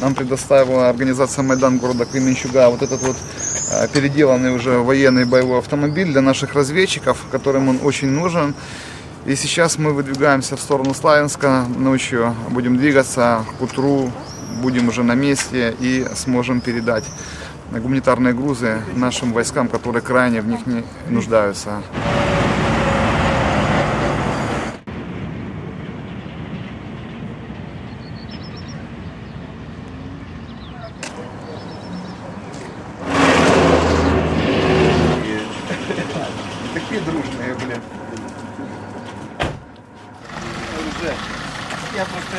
нам предоставила организация Майдан города Кременчуга вот этот вот э, переделанный уже военный боевой автомобиль для наших разведчиков, которым он очень нужен. И сейчас мы выдвигаемся в сторону Славянска ночью, будем двигаться к утру, будем уже на месте и сможем передать гуманитарные грузы нашим войскам, которые крайне в них не нуждаются. Такие дружные, блин.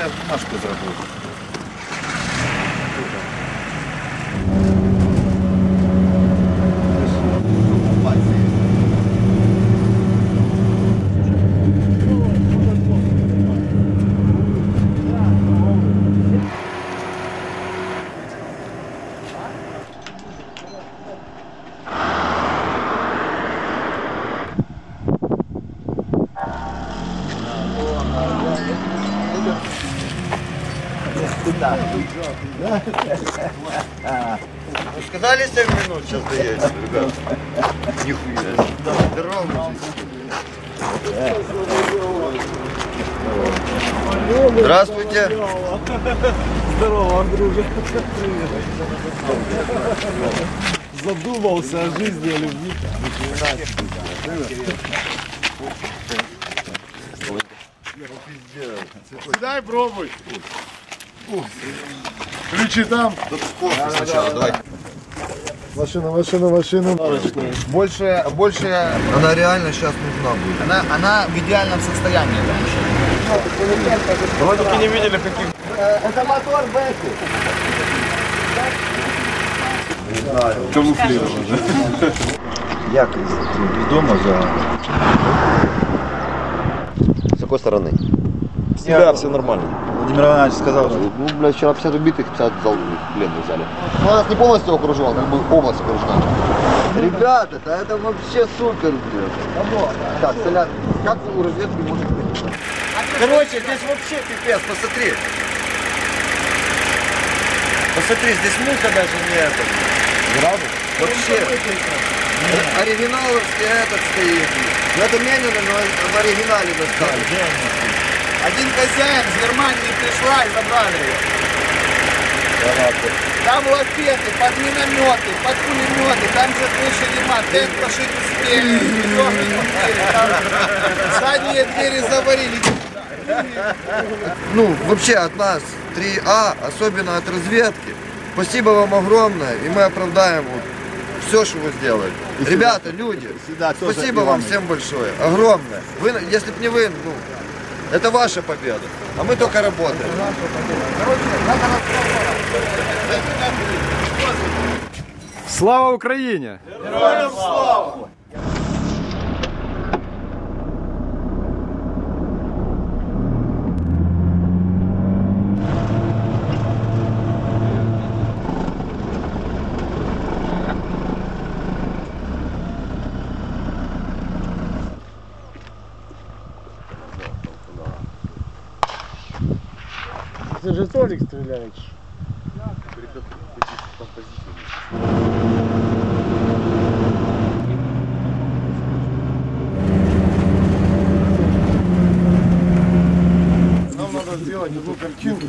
Я бумажку зробив. Сказали 7 минут сейчас доедете, ребят. Нихуя. Здорово, Здравствуйте. Здорово, Андрюша. Задумался о жизни, о любви. Дай пробуй. Ключи там. Сначала, давайте. Машина, машина, машина. Больше, больше Она реально сейчас нужна будет. она, она в идеальном состоянии. Вы только не видели, каких... Это мотор Бэхи. Камуфлировано. Як відомо за... С какой стороны? Себя все нормально. Владимир Иванович сказал. Ну, блядь, вчера 50 убитых, 50 зал пленных взяли. Ну, она нас не полностью окружила, как бы область окружена. Ребята, да это вообще супер, блядь. Так, Солян, как у разведки может быть? Короче, здесь вообще пипец, посмотри. Посмотри, здесь муха даже не это. Сразу? Вообще. Оригиналовский этот стоит. Ну это Менина, но в оригинале достали. Один хозяин с Германии пришла и забрали ее. Там лафеты, под минометы, под пулеметы, там же крыши нема, тент пошить успели, веревки купили, там задние двери заварили. Ну, вообще от нас 3А, особенно от разведки. Спасибо вам огромное, и мы оправдаем вот все, что вы сделали. Ребята, люди, спасибо вам всем большое, огромное. Вы, если бы не вы, ну, это ваша победа, а мы только работаем. Слава Україні! Це же Толік стріляє. Нам надо сделать одну картинку.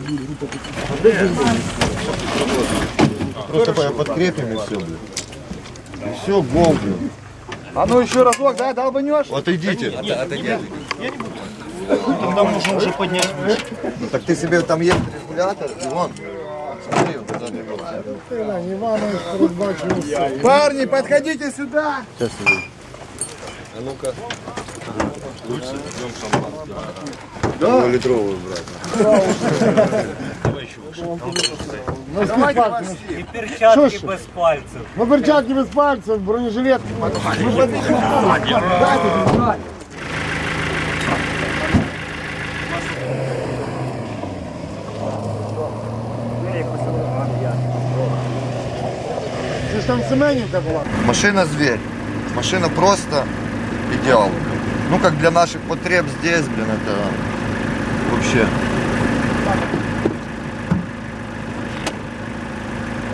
Просто подкрепим и все, И все, гол, блин. А ну еще разок, да, долбанешь? Отойдите. Тогда можем уже поднять выше. Ну, так ты себе там есть регулятор, и вон. Смотри, вот туда двигался. Іванович передбачив усе. Парни, подходите сюда. Литровую, брат. Носки пальцем. І перчатки Що ж? без пальців. Ну перчатки без пальцев, бронежилет. Це ж там Семенівка. Машина зверь. Машина просто идеал. Ну, как для наших потреб здесь, блин, это вообще.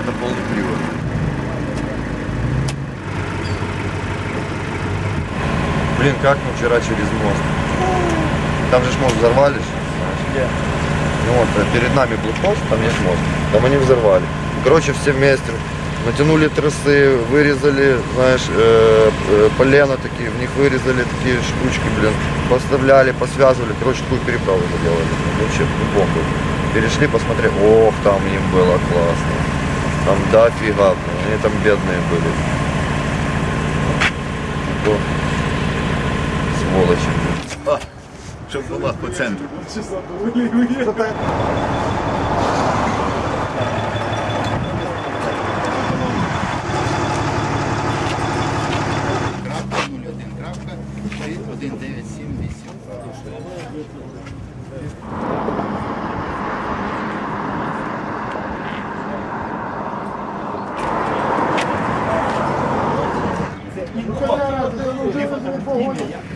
Это полный привод. Блин, как мы вчера через мост. Там же мост взорвали. Где? Ну вот, э, перед нами блокпост, там есть мост. Там они взорвали. Короче, все вместе натянули троссы, вырезали, знаешь, э, э, полено такие, в них вырезали такие штучки, блин, поставляли, посвязывали, короче, такую переправу заделали. Вообще, ну, бомбы. Перешли, посмотрели, ох, там им было классно. Там дофига, блин, они там бедные были. То сволочи. Щоб була по центру. 1978. Майдан